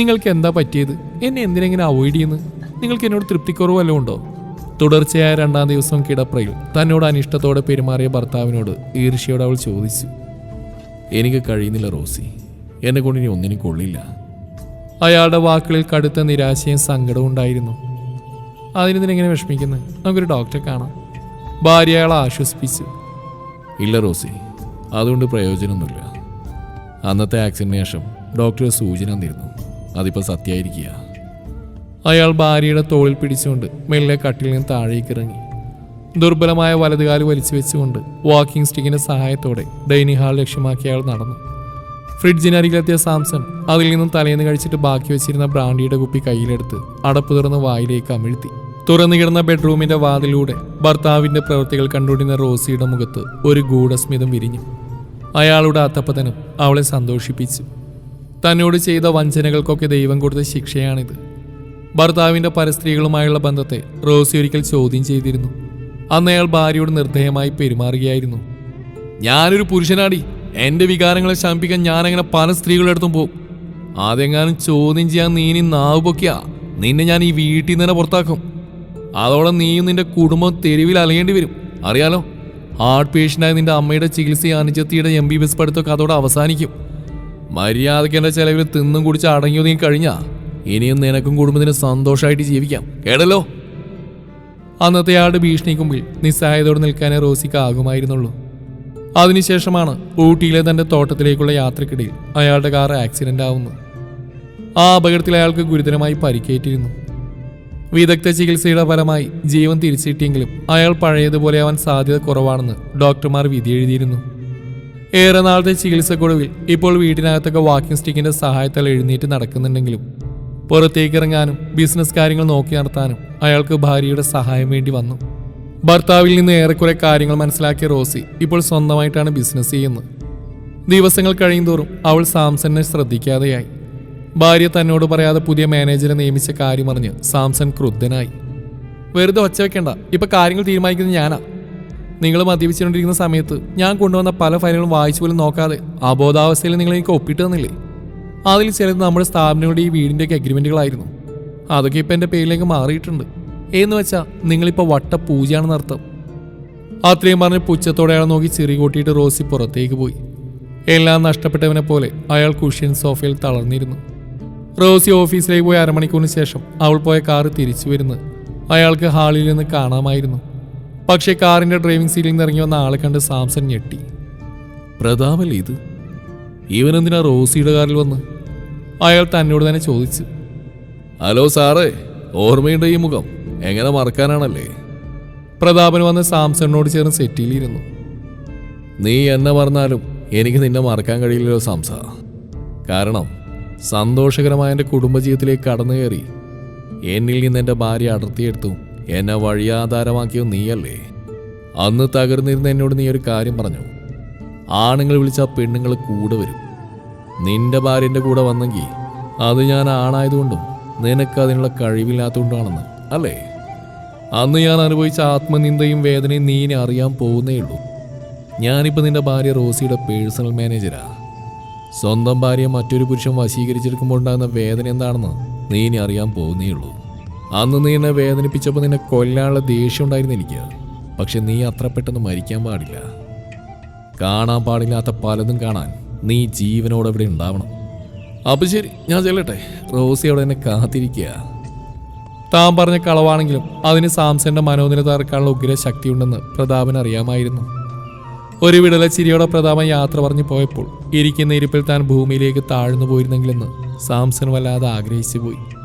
നിങ്ങൾക്ക് എന്താ പറ്റിയത്? എന്നെ എന്തിനെങ്ങനെ അവോയ്ഡ് ചെയ്യുന്നു? നിങ്ങൾക്ക് എന്നോട് തൃപ്തിക്കുറവ് വല്ലതും ഉണ്ടോ? തുടർച്ചയായ രണ്ടാം ദിവസം കിടപ്രയിൽ തന്നോട് അനിഷ്ടത്തോടെ പെരുമാറിയ ഭർത്താവിനോട് ഈർഷ്യയോട് അവൾ ചോദിച്ചു. എനിക്ക് കഴിയുന്നില്ല റോസി. എന്നെ കൊണ്ട് ഇനി ഒന്നിനും കൊള്ളില്ല. അയാളുടെ വാക്കുകളിൽ കടുത്ത നിരാശയും സങ്കടവും ഉണ്ടായിരുന്നു. അതിനെങ്ങനെ വിഷമിക്കുന്നത് നമുക്കൊരു ഡോക്ടറെ കാണാം. ഭാര്യ അയാളെ ആശ്വസിപ്പിച്ചു. ഇല്ല റോസി. അതുകൊണ്ട് പ്രയോജനമൊന്നുമില്ല. അന്നത്തെ ആക്സിഡന്റിന് ഡോക്ടർ സൂചന തന്നിരുന്നു. അതിപ്പോൾ സത്യമായിരിക്കുക അയാൾ ഭാര്യയുടെ തോളിൽ പിടിച്ചുകൊണ്ട് മെല്ലെ കട്ടിൽ നിന്ന് താഴേക്ക് ഇറങ്ങി. ദുർബലമായ വലതുകാൽ വലിച്ചു വെച്ചുകൊണ്ട് വാക്കിംഗ് സ്റ്റിക്കിന്റെ സഹായത്തോടെ ഡൈനിങ് ഹാൾ ലക്ഷ്യമാക്കി അയാൾ നടന്നു. ഫ്രിഡ്ജിനരികിലെത്തിയ സാംസൺ അതിൽ നിന്നും തലേന്ന് കഴിച്ചിട്ട് ബാക്കി വെച്ചിരുന്ന ബ്രാൻഡിയുടെ കുപ്പി കയ്യിലെടുത്ത് അടപ്പ് തുറന്ന് വായിലേക്ക് അമിഴ്ത്തി. തുറന്നു കിടന്ന ബെഡ്റൂമിന്റെ വാതിലൂടെ ഭർത്താവിന്റെ പ്രവൃത്തികൾ കണ്ടുകൊണ്ടിരുന്ന റോസിയുടെ മുഖത്ത് ഒരു ഗൂഢസ്മിതം വിരിഞ്ഞു. അയാളുടെ അത്തപ്പതനം അവളെ സന്തോഷിപ്പിച്ചു. തന്നോട് ചെയ്ത വഞ്ചനകൾക്കൊക്കെ ദൈവം കൊടുത്ത ശിക്ഷയാണിത്. ഭർത്താവിന്റെ പരസ്ത്രീകളുമായുള്ള ബന്ധത്തെ റോസി ഒരിക്കൽ ചോദ്യം ചെയ്തിരുന്നു. അന്ന് അയാൾ ഭാര്യയോട് നിർദ്ദയമായി പെരുമാറുകയായിരുന്നു. ഞാനൊരു പുരുഷനാടി. എന്റെ വികാരങ്ങളെ ശമിപ്പിക്കാൻ ഞാനങ്ങനെ പല സ്ത്രീകളുടെ അടുത്തും പോകും അതെങ്ങാനും ചോദ്യം ചെയ്യാൻ നീ നാവ് പൊക്കിയാ. നിന്നെ ഞാൻ ഈ വീട്ടിൽ നിന്ന് തന്നെ പുറത്താക്കും. അതോടെ നീയും നിന്റെ കുടുംബം തെരുവിൽ അലയേണ്ടി വരും. അറിയാലോ? ഹാർട്ട് പേഷ്യന്റായ നിന്റെ അമ്മയുടെ ചികിത്സ അനുജത്തിയുടെ എം ബി ബി എസ് പഠിത്തമൊക്കെ അതോടെ അവസാനിക്കും. മര്യാദയ്ക്ക് എന്റെ ചെലവിൽ തിന്നും കുടിച്ച് അടങ്ങി ഒതുങ്ങി കഴിഞ്ഞാ? ഇനിയും നിനക്കും കുടുംബത്തിന് സന്തോഷമായിട്ട് ജീവിക്കാം. കേടല്ലോ? അന്നത്തെ ആട് ഭീഷണിക്ക് മുമ്പിൽ നിസ്സഹായതയോടെ നിൽക്കാനേ റോസിക്ക് ആകുമായിരുന്നുള്ളൂ. അതിനുശേഷമാണ് ഊട്ടിയിലെ തന്റെ തോട്ടത്തിലേക്കുള്ള യാത്രക്കിടയിൽ അയാളുടെ കാർ ആക്സിഡന്റ് ആവുന്നു ആ അപകടത്തിൽ അയാൾക്ക് ഗുരുതരമായി പരിക്കേറ്റിരുന്നു. വിദഗ്ധ ചികിത്സയുടെ ഫലമായി ജീവൻ തിരിച്ചിട്ടിയെങ്കിലും അയാൾ പഴയതുപോലെ ആവാൻ സാധ്യത കുറവാണെന്ന് ഡോക്ടർമാർ വിധിയെഴുതിയിരുന്നു ഏറെ നാളത്തെ ചികിത്സക്കൊടുവിൽ ഇപ്പോൾ വീട്ടിനകത്തൊക്കെ വാക്കിംഗ് സ്റ്റിക്കിന്റെ സഹായത്താൽ എഴുന്നേറ്റ് നടക്കുന്നുണ്ടെങ്കിലും പുറത്തേക്ക് ഇറങ്ങാനും ബിസിനസ് കാര്യങ്ങൾ നോക്കി നടത്താനും അയാൾക്ക് ഭാര്യയുടെ സഹായം വേണ്ടി വന്നു. ഭർത്താവിൽ നിന്ന് ഏറെക്കുറെ കാര്യങ്ങൾ മനസ്സിലാക്കിയ റോസി ഇപ്പോൾ സ്വന്തമായിട്ടാണ് ബിസിനസ് ചെയ്യുന്നത്. ദിവസങ്ങൾ കഴിയുന്തോറും അവൾ സാംസണിനെ ശ്രദ്ധിക്കാതെയായി. ഭാര്യ തന്നോട് പറയാതെ പുതിയ മാനേജറെ നിയമിച്ച കാര്യമറിഞ്ഞ് സാംസൺ ക്രുദ്ധനായി. വെറുതെ ഒച്ച വെക്കണ്ട. ഇപ്പൊ കാര്യങ്ങൾ തീരുമാനിക്കുന്നത് ഞാനാ. നിങ്ങൾ മദ്യപിച്ചുകൊണ്ടിരിക്കുന്ന സമയത്ത് ഞാൻ കൊണ്ടുവന്ന പല ഫയലുകളും വായിച്ചു പോലും നോക്കാതെ അബോധാവസ്ഥയിൽ നിങ്ങൾ എനിക്ക് ഒപ്പിട്ട് തന്നില്ലേ? അതിൽ ചിലത് നമ്മുടെ സ്ഥാപനങ്ങളുടെ ഈ വീടിന്റെയൊക്കെ അഗ്രിമെന്റുകളായിരുന്നു അതൊക്കെ ഇപ്പം എന്റെ പേരിലേക്ക് മാറിയിട്ടുണ്ട്. എന്ന് വെച്ചാൽ നിങ്ങളിപ്പോൾ വട്ട പൂജയാണെന്ന് അർത്ഥം. അത്രയും പറഞ്ഞ് പുച്ഛത്തോടെ അയാൾ നോക്കി ചെറിയ കൂട്ടിയിട്ട് റോസി പുറത്തേക്ക് പോയി. എല്ലാം നഷ്ടപ്പെട്ടവനെ പോലെ അയാൾ കുഷ്യൻ സോഫയിൽ തളർന്നിരുന്നു. റോസി ഓഫീസിലേക്ക് പോയി അരമണിക്കൂറിന് ശേഷം അവൾ പോയ കാറ് തിരിച്ചു വരുന്നത് അയാൾക്ക് ഹാളിൽ നിന്ന് കാണാമായിരുന്നു. പക്ഷേ കാറിന്റെ ഡ്രൈവിംഗ് സീറ്റിൽ നിന്ന് ഇറങ്ങി വന്ന ആളെ കണ്ട് സാംസൺ ഞെട്ടി. പ്രതാപല്ലേ ഇത്? ഇവനെന്തിനാ റോസിയുടെ കാറിൽ വന്ന്? അയാൾ തന്നോട് തന്നെ ചോദിച്ചു. ഹലോ സാറേ ഓർമ്മയുണ്ട് ഈ മുഖം. എങ്ങനെ മറക്കാനാണല്ലേ? പ്രതാപൻ വന്ന് സാംസണിനോട് ചേർന്ന് സെറ്റിയിലിരുന്നു. നീ എന്നെ മറന്നാലും എനിക്ക് നിന്നെ മറക്കാൻ കഴിയില്ലല്ലോ സാംസ. കാരണം സന്തോഷകരമായ എന്റെ കുടുംബജീവിതത്തിലേക്ക് കടന്നു കയറി എന്നിൽ നിന്ന് എന്റെ ഭാര്യ അടർത്തിയെടുത്തു. എന്നെ വഴിയാധാരമാക്കിയത് നീയല്ലേ? അന്ന് തകർന്നിരുന്ന എന്നോട് നീ ഒരു കാര്യം പറഞ്ഞു. ആണുങ്ങൾ വിളിച്ച പെണ്ണുങ്ങൾ കൂടെ വരും. നിന്റെ ഭാര്യന്റെ കൂടെ വന്നെങ്കിൽ അത് ഞാൻ ആണായതുകൊണ്ടും നിനക്ക് അതിനുള്ള കഴിവില്ലാത്തതുകൊണ്ടാണെന്ന് അല്ലേ? അന്ന് ഞാൻ അനുഭവിച്ച ആത്മനിന്ദയും വേദനയും നീനെ അറിയാൻ പോകുന്നേ ഉള്ളൂ. ഞാനിപ്പോൾ നിന്റെ ഭാര്യ റോസിയുടെ പേഴ്സണൽ മാനേജരാ. സ്വന്തം ഭാര്യയെ മറ്റൊരു പുരുഷൻ വശീകരിച്ചെടുക്കുമ്പോൾ ഉണ്ടാകുന്ന വേദന എന്താണെന്ന് നീനെ അറിയാൻ പോകുന്നേ ഉള്ളൂ. അന്ന് നീ എന്നെ വേദനിപ്പിച്ചപ്പോൾ നിന്നെ കൊല്ലാനുള്ള ദേഷ്യം ഉണ്ടായിരുന്നു എനിക്ക്. പക്ഷെ നീ അത്ര പെട്ടെന്ന് മരിക്കാൻ പാടില്ല. കാണാൻ പാടില്ലാത്ത പലതും കാണാൻ നീ ജീവനോടെ ഇവിടെ ഉണ്ടാവണം. അപ്പം ശരി ഞാൻ ചെല്ലട്ടെ. റോസി അവിടെ എന്നെ കാത്തിരിക്കുക താൻ പറഞ്ഞ കളവാണെങ്കിലും അതിന് സാംസന്റെ മനോനില തകർക്കാനുള്ള ഉഗ്ര ശക്തിയുണ്ടെന്ന് പ്രതാപന് അറിയാമായിരുന്നു. ഒരു വിടല ചിരിയോടെ പ്രതാപൻ യാത്ര പറഞ്ഞു പോയപ്പോൾ ഇരിക്കുന്ന ഇരിപ്പിൽ താൻ ഭൂമിയിലേക്ക് താഴ്ന്നു പോയിരുന്നെങ്കിലെന്ന് സാംസൺ വല്ലാതെ ആഗ്രഹിച്ചു പോയി